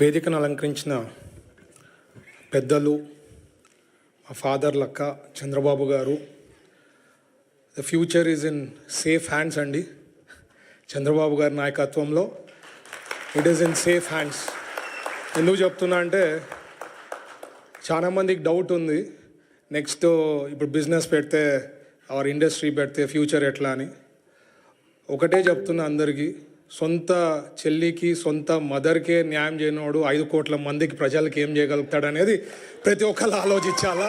వేదికను అలంకరించిన పెద్దలు మా ఫాదర్ లక్క Chandrababu garu. The future is in safe hands అండి. చంద్రబాబు గారి నాయకత్వంలో it is in safe hands ఎందుకు చెప్తున్నా అంటే చాలామందికి డౌట్ ఉంది. నెక్స్ట్ ఇప్పుడు బిజినెస్ పెడితే ఆర్ ఇండస్ట్రీ పెడితే ఫ్యూచర్ ఎట్లా అని. ఒకటే చెప్తున్నా అందరికీ. సొంత చెల్లికి సొంత మదర్కే న్యాయం చేయనోడు ఐదు కోట్ల మందికి ప్రజలకు ఏం చేయగలుగుతాడనేది ప్రతి ఒక్కరు ఆలోచించాలా?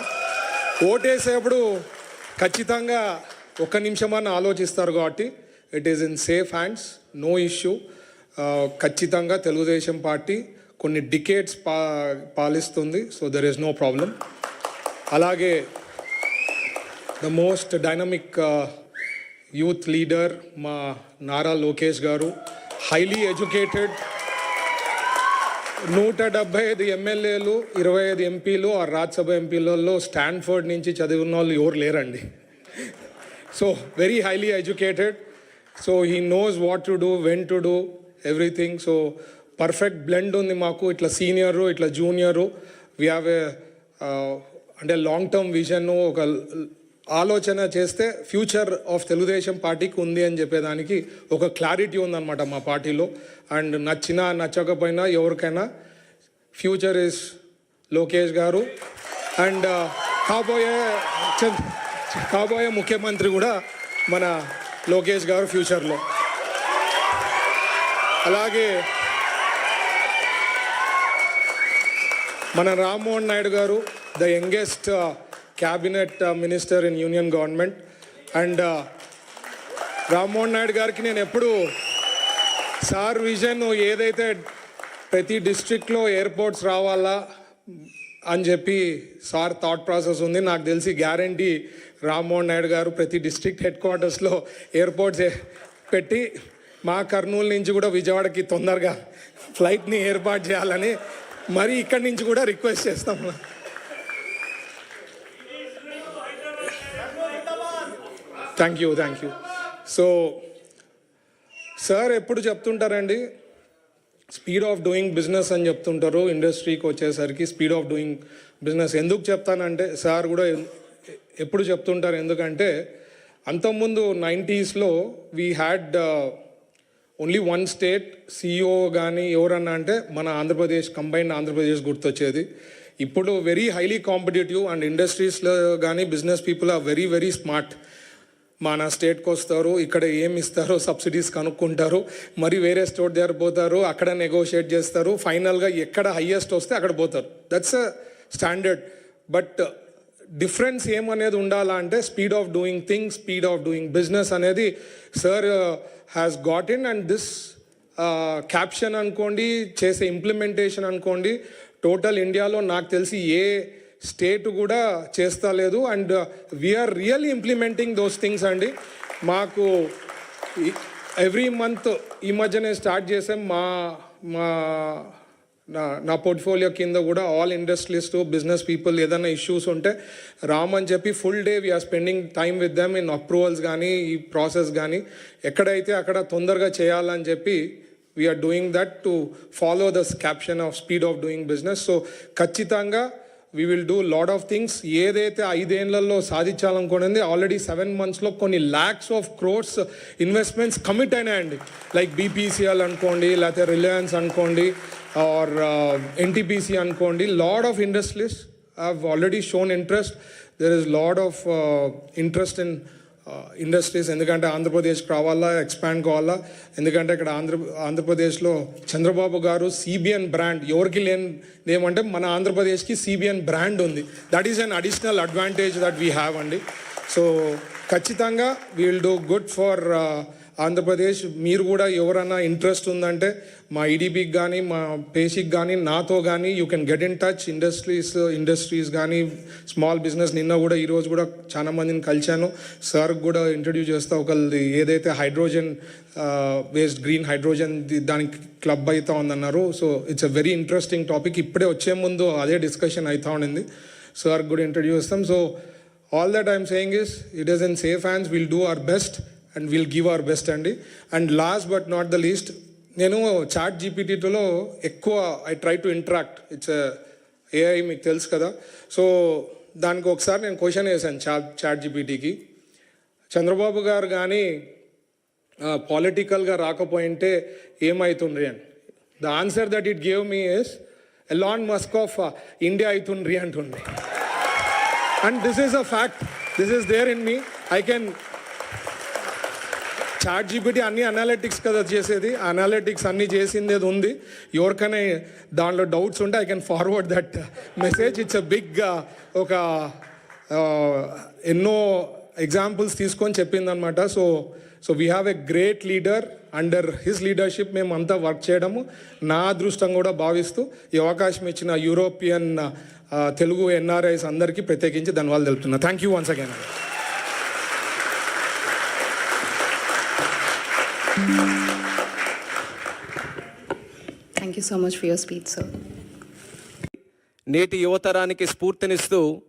ఓటేసేప్పుడు ఖచ్చితంగా ఒక్క నిమిషమన్నా ఆలోచిస్తారు కాబట్టి it is in safe hands no issue ఖచ్చితంగా తెలుగుదేశం పార్టీ కొన్ని డికేట్స్ పా పాలిస్తుంది so there is no problem అలాగే the most dynamic youth leader మా నారా లోకేష్ గారు హైలీ ఎడ్యుకేటెడ్ నూట డెబ్బై ఐదు ఎమ్మెల్యేలు ఇరవై ఐదు ఎంపీలు ఆ రాజ్యసభ ఎంపీలలో స్టాన్ఫర్డ్ నుంచి చదివిన వాళ్ళు ఎవరు లేరండి. So very highly educated. So he knows what to do when to do everything. So perfect blend ఉంది మాకు ఇట్లా సీనియరు ఇట్లా జూనియరు. వీ హ్యావ్ ఏ అంటే లాంగ్ టర్మ్ విజన్ ఒక ఆలోచన చేస్తే ఫ్యూచర్ ఆఫ్ తెలుగుదేశం పార్టీకి ఉంది అని చెప్పేదానికి ఒక క్లారిటీ ఉందన్నమాట మా పార్టీలో. అండ్ నచ్చినా నచ్చకపోయినా ఎవరికైనా ఫ్యూచర్ ఇస్ లోకేష్ గారు. అండ్ కాబోయే కాబోయే ముఖ్యమంత్రి కూడా మన లోకేష్ గారు ఫ్యూచర్లో. అలాగే మన Rammohan Naidu garu the youngest cabinet minister in union government and Rammohan Naidu గారికి నేను ఎప్పుడు సార్ విజన్ ఏదైతే ప్రతి డిస్ట్రిక్ట్లో ఎయిర్పోర్ట్స్ రావాలా అని చెప్పి సార్ థాట్ ప్రాసెస్ ఉంది. నాకు తెలిసి గ్యారంటీ రామ్మోహన్ నాయుడు గారు ప్రతి డిస్ట్రిక్ట్ హెడ్ క్వార్టర్స్లో ఎయిర్పోర్ట్స్ పెట్టి మా కర్నూలు నుంచి కూడా విజయవాడకి తొందరగా ఫ్లైట్ని ఏర్పాటు చేయాలని మరి ఇక్కడి నుంచి కూడా రిక్వెస్ట్ చేస్తాం. Thank you thank you so sir ఎప్పుడు చెప్తుంటారండి? స్పీడ్ ఆఫ్ డూయింగ్ బిజినెస్ అని చెప్తుంటారు. ఇండస్ట్రీకి వచ్చేసరికి స్పీడ్ ఆఫ్ డూయింగ్ బిజినెస్ ఎందుకు చెప్తానంటే సార్ కూడా ఎప్పుడు చెప్తుంటారు? ఎందుకంటే అంతకుముందు నైంటీస్లో we had only one state CEO కానీ ఎవరన్నా అంటే మన ఆంధ్రప్రదేశ్ కంబైన్డ్ ఆంధ్రప్రదేశ్ గుర్తొచ్చేది. ఇప్పుడు వెరీ హైలీ కాంపిటేటివ్ అండ్ ఇండస్ట్రీస్లో కానీ business people are very very smart మన స్టేట్కి వస్తారు ఇక్కడ ఏమి ఇస్తారో సబ్సిడీస్ కనుక్కుంటారు మరి వేరే స్టేట్ దగ్గర పోతారు అక్కడ నెగోషియేట్ చేస్తారు ఫైనల్గా ఎక్కడ హయ్యెస్ట్ వస్తే అక్కడ పోతారు. That's a standard but difference ఏమనేది ఉండాలా అంటే speed of doing things speed of doing business అనేది sir has got in and this caption అనుకోండి చేసే ఇంప్లిమెంటేషన్ అనుకోండి టోటల్ ఇండియాలో నాకు తెలిసి ఏ స్టేట్ కూడా చేస్తా లేదు. And we are really implementing those things అండి. మాకు ఎవ్రీ మంత్ ఈ మధ్యనే స్టార్ట్ చేసాం. మా మా నా నా పోర్ట్ఫోలియో కింద కూడా ఆల్ ఇండస్ట్రీస్ బిజినెస్ పీపుల్ ఏదైనా ఇష్యూస్ ఉంటే రామ్ అని చెప్పి full day we are spending time with them in approvals కానీ ఈ ప్రాసెస్ కానీ ఎక్కడైతే అక్కడ తొందరగా చేయాలని చెప్పి we are doing that to follow this caption of speed of doing business so ఖచ్చితంగా we will do lot of things ఏదైతే ఐదేళ్ళలో సాధించాలనుకునేది ఆల్రెడీ సెవెన్ మంత్స్లో కొన్ని lakhs of crores investments commit అయినాయండి. లైక్ బీపీసీఎల్ అనుకోండి లేకపోతే రిలయన్స్ అనుకోండి ఆర్ ఎన్టీపీసీ అనుకోండి lot of industries have already shown interest there is lot of interest in industries ఎందుకంటే ఆంధ్రప్రదేశ్కి రావాలా ఎక్స్పాండ్ కావాలా? ఎందుకంటే ఇక్కడ ఆంధ్ర ఆంధ్రప్రదేశ్లో చంద్రబాబు గారు సిబిఎన్ బ్రాండ్ ఎవరికి లేని ఏమంటే మన ఆంధ్రప్రదేశ్కి సిబిఎన్ బ్రాండ్ ఉంది. That is an additional advantage that we have అండి. సో ఖచ్చితంగా we will do good for Andhra Pradesh మీరు కూడా ఎవరైనా ఇంట్రెస్ట్ ఉందంటే మా ఈడీబీకి కానీ మా పేసీకి కానీ నాతో కానీ you can get in touch industries industries కానీ స్మాల్ బిజినెస్ నిన్న కూడా ఈరోజు కూడా చాలా మందిని కలిశాను. సార్ కూడా ఇంట్రడ్యూస్ చేస్తా ఒకళ్ళది ఏదైతే హైడ్రోజన్ వేస్ట్ గ్రీన్ హైడ్రోజన్ దానికి క్లబ్ అవుతా ఉందన్నారు. So it's a very interesting topic ఇప్పుడే వచ్చే ముందు అదే డిస్కషన్ అవుతా ఉండింది. సార్ కూడా ఇంట్రడ్యూస్ చేస్తాం. So all that I'm saying is it is in safe hands will do our best and will give our best అండి and last but not the least నేను చాట్ జీపీటీలో ఎక్కువ I try to interact it's AI మీకు తెలుసు కదా. So దానికి ఒకసారి నేను క్వశ్చన్ వేసాను చాట్ చాట్ జీపీటీకి చంద్రబాబు గారు కానీ పాలిటికల్గా రాకపోయింటే ఏమవుతుండ్రి అని. The answer that it gave me is Elon Musk of India అవుతుండ్రి అంటుండ్రి. And this is a fact this is there in me I can ChatGPT అన్ని అనాలిటిక్స్ కదా చేసేది. అనాలిటిక్స్ అన్ని చేసింది ఉంది. ఎవరికైనా దాంట్లో డౌట్స్ ఉంటే I can forward that message it's a big ఒక uh, ఎన్నో ఎగ్జాంపుల్స్ తీసుకొని చెప్పిందనమాట so so we have a great leader under his leadership మేము అంతా వర్క్ చేయడము. నా అదృష్టం కూడా భావిస్తూ ఈ అవకాశం ఇచ్చిన యూరోపియన్ uh, తెలుగు ఎన్ఆర్ఐస్ అందరికీ ప్రత్యేకించి ధన్యవాదాలు తెలుపుతున్నా. Thank you once again you so much for your speech నేటి యువతరానికి స్ఫూర్తినిస్తూ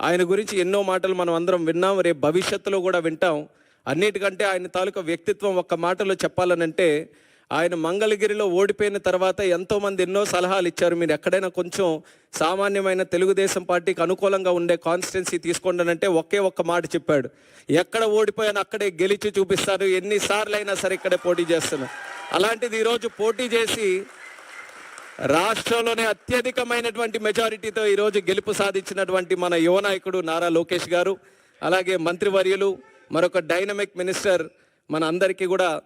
ఆయన గురించి ఎన్నో మాటలు మనం అందరం విన్నాం రేపు భవిష్యత్తులో కూడా వింటాం. అన్నిటికంటే ఆయన తాలూకా వ్యక్తిత్వం ఒక్క మాటలో చెప్పాలనంటే ఆయన మంగళగిరిలో ఓడిపోయిన తర్వాత ఎంతోమంది ఎన్నో సలహాలు ఇచ్చారు. మీరు ఎక్కడైనా కొంచెం సామాన్యమైన తెలుగుదేశం పార్టీకి అనుకూలంగా ఉండే కాన్స్టిట్యున్సీ తీసుకోండి ఒకే ఒక్క మాట చెప్పాడు. ఎక్కడ ఓడిపోయాను అక్కడే గెలిచి చూపిస్తారు ఎన్నిసార్లు అయినా సరే ఇక్కడే పోటీ చేస్తున్నాను అలాంటిది ఈరోజు పోటీ చేసి రాష్ట్రంలోనే అత్యధికమైనటువంటి మెజారిటీతో ఈరోజు గెలుపు సాధించినటువంటి మన యువ నాయకుడు నారా లోకేష్ గారు అలాగే మంత్రివర్యులు మరొక డైనమిక్ మినిస్టర్ మన అందరికీ కూడా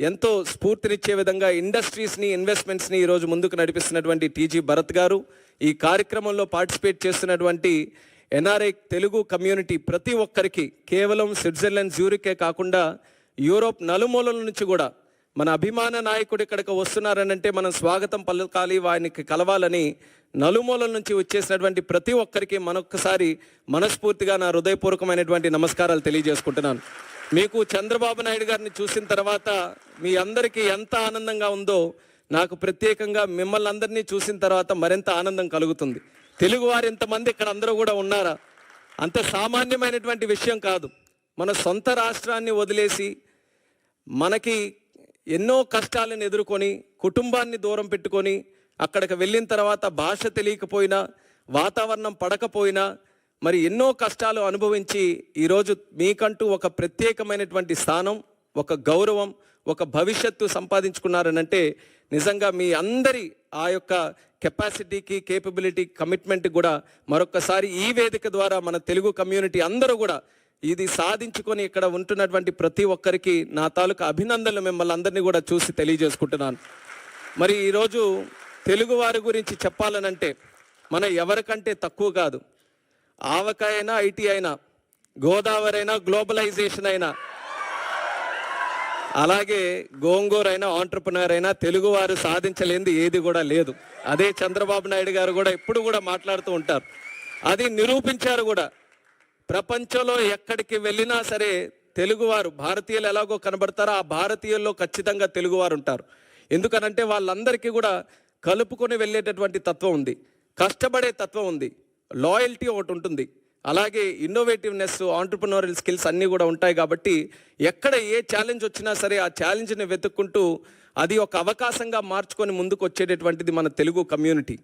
ఎంతో స్ఫూర్తినిచ్చే విధంగా ఇండస్ట్రీస్ని ఇన్వెస్ట్మెంట్స్ని ఈరోజు ముందుకు నడిపిస్తున్నటువంటి టీజీ భరత్ గారు. ఈ కార్యక్రమంలో పార్టిసిపేట్ చేస్తున్నటువంటి ఎన్ఆర్ఐ తెలుగు కమ్యూనిటీ ప్రతి ఒక్కరికి కేవలం స్విట్జర్లాండ్ జ్యూరికే కాకుండా యూరోప్ నలుమూలల నుంచి కూడా మన అభిమాన నాయకుడు ఇక్కడికి వస్తున్నారనంటే మనం స్వాగతం పలకాలి వారికి కలవాలని నలుమూలల నుంచి వచ్చేసినటువంటి ప్రతి ఒక్కరికి మనొక్కసారి మనస్ఫూర్తిగా నా హృదయపూర్వకమైనటువంటి నమస్కారాలు తెలియజేసుకుంటున్నాను. మీకు చంద్రబాబు నాయుడు గారిని చూసిన తర్వాత మీ అందరికీ ఎంత ఆనందంగా ఉందో నాకు ప్రత్యేకంగా మిమ్మల్ని అందరినీ చూసిన తర్వాత మరింత ఆనందం కలుగుతుంది. తెలుగు వారు ఇంతమంది ఇక్కడ అందరూ కూడా ఉన్నారా? అంత సామాన్యమైనటువంటి విషయం కాదు. మన సొంత రాష్ట్రాన్ని వదిలేసి మనకి ఎన్నో కష్టాలను ఎదుర్కొని కుటుంబాన్ని దూరం పెట్టుకొని అక్కడికి వెళ్ళిన తర్వాత భాష తెలియకపోయినా వాతావరణం పడకపోయినా మరి ఎన్నో కష్టాలు అనుభవించి ఈరోజు మీకంటూ ఒక ప్రత్యేకమైనటువంటి స్థానం ఒక గౌరవం ఒక భవిష్యత్తు సంపాదించుకున్నారనంటే నిజంగా మీ అందరి ఆ యొక్క కెపాసిటీకి కేపబిలిటీ కమిట్మెంట్ కూడా మరొకసారి ఈ వేదిక ద్వారా మన తెలుగు కమ్యూనిటీ అందరూ కూడా ఇది సాధించుకొని ఇక్కడ ఉంటున్నటువంటి ప్రతి ఒక్కరికి నా తాలూకా అభినందనలు మిమ్మల్ని అందరినీ కూడా చూసి తెలియజేసుకుంటున్నాను. మరి ఈరోజు తెలుగు వారి గురించి చెప్పాలనంటే మన ఎవరికంటే తక్కువ కాదు. ఆవకాయ అయినా ఐటీ అయినా గోదావరి అయినా గ్లోబలైజేషన్ అయినా అలాగే గోంగూర అయినా ఆంటర్ప్రినర్ అయినా తెలుగువారు సాధించలేనిది ఏది కూడా లేదు. అదే చంద్రబాబు నాయుడు గారు కూడా ఎప్పుడు కూడా మాట్లాడుతూ ఉంటారు. అది నిరూపించారు కూడా. ప్రపంచంలో ఎక్కడికి వెళ్ళినా సరే తెలుగువారు భారతీయులు ఎలాగో కనబడతారో ఆ భారతీయుల్లో ఖచ్చితంగా తెలుగువారు ఉంటారు. ఎందుకనంటే వాళ్ళందరికీ కూడా కలుపుకొని వెళ్ళేటటువంటి తత్వం ఉంది. కష్టపడే తత్వం ఉంది. లాయల్టీ ఒకటి ఉంటుంది. అలాగే ఇన్నోవేటివ్నెస్ ఆంటర్ప్రినోరియల్ స్కిల్స్ అన్నీ కూడా ఉంటాయి కాబట్టి ఎక్కడ ఏ ఛాలెంజ్ వచ్చినా సరే ఆ ఛాలెంజ్ని వెతుక్కుంటూ అది ఒక అవకాశంగా మార్చుకొని ముందుకు వచ్చేటటువంటిది మన తెలుగు కమ్యూనిటీ